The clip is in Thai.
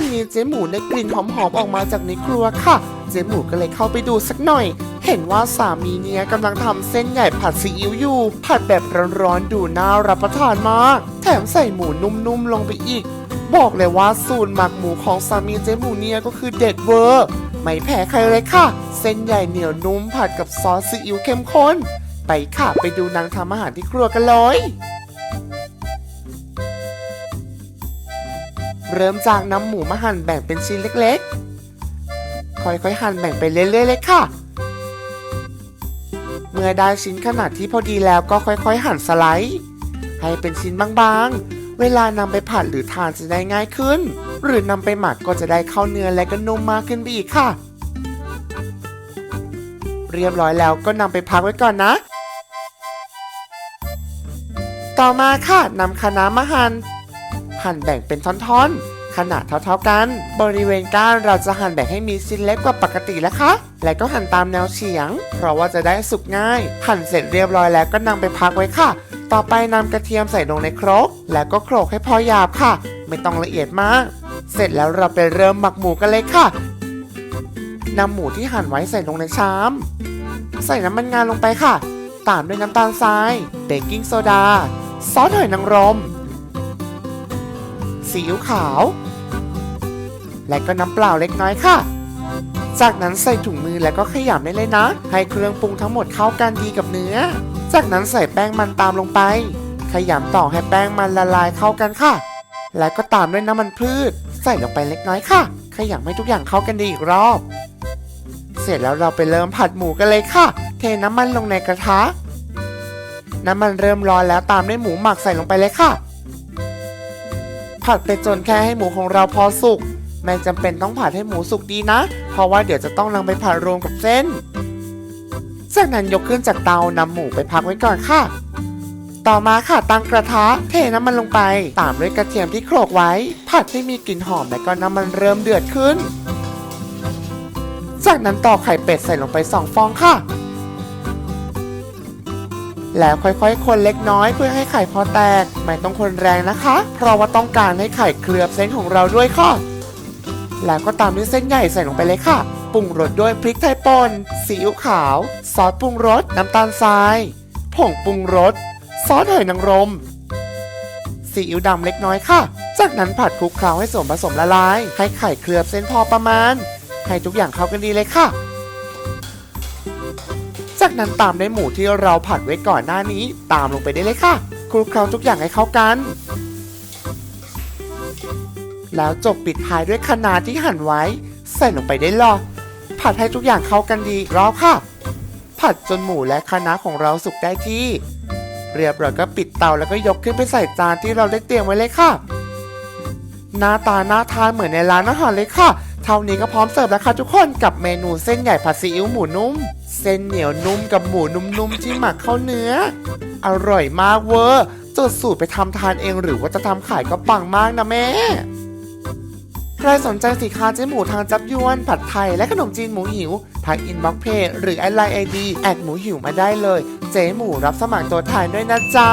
วันนี้เจ๊หมูได้กลิ่นหอมๆออกมาจากในครัวค่ะ เจ๊หมูก็เลยเข้าไปดูสักหน่อย เห็นว่าสามีเนี่ยกำลังทำเส้นใหญ่ผัดซีอิ๊วอยู่ ผัดแบบร้อนๆดูน่ารับประทานมาก แถมใส่หมูนุ่มๆลงไปอีก บอกเลยว่าสูตรหมักหมูของสามีเจ๊หมูเนี่ยก็คือเด็ดเวอร์ ไม่แพ้ใครเลยค่ะ เส้นใหญ่เหนียวนุ่มผัดกับซอสซีอิ๊วเข้มข้น ไปค่ะไปดูนางทำอาหารที่ครัวกันเลย เริ่มจากนำหมูมาหั่นแบ่งเป็นชิ้นเล็กๆ ค่อยๆหั่นแบ่งไปเรื่อยๆเลยค่ะ เมื่อได้ชิ้นขนาดที่พอดีแล้วก็ค่อยๆ หั่นสไลด์ ให้เป็นชิ้นบางๆ เวลานำไปผัดหรือทานจะได้ง่ายขึ้น หรือนำไปหมักก็จะได้เข้าเนื้อและก็นุ่มมากขึ้นไปอีกค่ะ เรียบร้อยแล้วก็นำไปพักไว้ก่อนนะ ต่อมาค่ะนำคะน้ามาหั่น หั่นแบ่งเป็นท่อนๆ ขนาดเท่าๆกัน บริเวณก้านเราจะหั่นแบ่งให้มีชิ้นเล็กกว่าปกติแล้วค่ะและก็หั่นตามแนวเฉียง เพราะว่าจะได้สุกง่าย หั่นเสร็จเรียบร้อยแล้วก็นำไปพักไว้ค่ะ ต่อไปนำกระเทียมใส่ลงในครก แล้วก็โขลกให้พอหยาบค่ะ ไม่ต้องละเอียดมาก เสร็จแล้วเราไปเริ่มหมักหมูกันเลยค่ะนำหมูที่หั่นไว้ใส่ลงในชาม ใส่น้ำมันงาลงไปค่ะ ตามด้วยน้ำตาลทราย เบกกิ้งโซดา ซอสหอยนางรม ซีอิ๊วขาว และก็น้ำเปล่าเล็กน้อยค่ะ จากนั้นใส่ถุงมือแล้วก็ขยำได้เลยนะ ให้เครื่องปรุงทั้งหมดเข้ากันดีกับเนื้อ จากนั้นใส่แป้งมันตามลงไป ขยำต่อให้แป้งมันละลายเข้ากันค่ะ แล้วก็ตามด้วยน้ำมันพืช ใส่ลงไปเล็กน้อยค่ะ ขยำให้ทุกอย่างเข้ากันดีอีกรอบ เสร็จแล้วเราไปเริ่มผัดหมูกันเลยค่ะ เทน้ำมันลงในกระทะน้ำมันเริ่มร้อนแล้วตามด้วยหมูหมักใส่ลงไปเลยค่ะ ผัดไปจนแค่ให้หมูของเราพอสุก ไม่จำเป็นต้องผัดให้หมูสุกดีนะ เพราะว่าเดี๋ยวจะต้องนำไปผัดรวมกับเส้น จากนั้นยกขึ้นจากเตานำหมูไปพักไว้ก่อนค่ะ ต่อมาค่ะตั้งกระทะ เทน้ำมันลงไป ตามด้วยกระเทียมที่โขลกไว้ ผัดให้มีกลิ่นหอมและก็น้ำมันเริ่มเดือดขึ้น จากนั้นตอกไข่เป็ดใส่ลงไปสองฟองค่ะ แล้วค่อยๆ คนเล็กน้อยเพื่อให้ไข่พอแตก ไม่ต้องคนแรงนะคะ เพราะว่าต้องการให้ไข่เคลือบเส้นของเราด้วยค่ะ แล้วก็ตามด้วยเส้นใหญ่ใส่ลงไปเลยค่ะ ปรุงรสด้วยพริกไทยป่นซีอิ๊วขาว ซอสปรุงรส น้ำตาลทราย ผงปรุงรส ซอสหอยนางรม ซีอิ๊วดำเล็กน้อยค่ะ จากนั้นผัดคลุกเคล้าให้ส่วนผสมละลาย ให้ไข่เคลือบเส้นพอประมาณ ให้ทุกอย่างเข้ากันดีเลยค่ะ จากนั้นตามด้วยหมูที่เราผัดไว้ก่อนหน้านี้ ตามลงไปได้เลยค่ะคลุกเคล้าทุกอย่างให้เข้ากัน แล้วจบปิดท้ายด้วยคะน้าที่หั่นไว้ ใส่ลงไปได้เลยผัดให้ทุกอย่างเข้ากันดีรอบค่ะ ผัดจนหมูและคะน้าของเราสุกได้ที่ เรียบร้อยก็ปิดเตาแล้วก็ยกขึ้นไปใส่จานที่เราได้เตรียมไว้เลยค่ะ หน้าตาน่าทานเหมือนในร้านอาหารเลยค่ะเท่านี้ก็พร้อมเสิร์ฟแล้วค่ะทุกคนกับเมนูเส้นใหญ่ผัดซีอิ๊วหมูนุ่ม เส้นเหนียวนุ่มกับหมูนุ่มๆที่หมักเข้าเนื้อ อร่อยมากเวอร์จดสูตรไปทำทานเองหรือว่าจะทำขายก็ปังมากนะแม่ใครสนใจสินค้าเจ๊หมูทางจับยวน ผัดไทย และขนมจีนหมูหิวทางอินบ็อกเพจหรือแอไลน์ไอดีแอดหมูหิวมาได้เลย เจ๊หมูรับสมัครตัวถ่ายด้วยนะจ๊ะ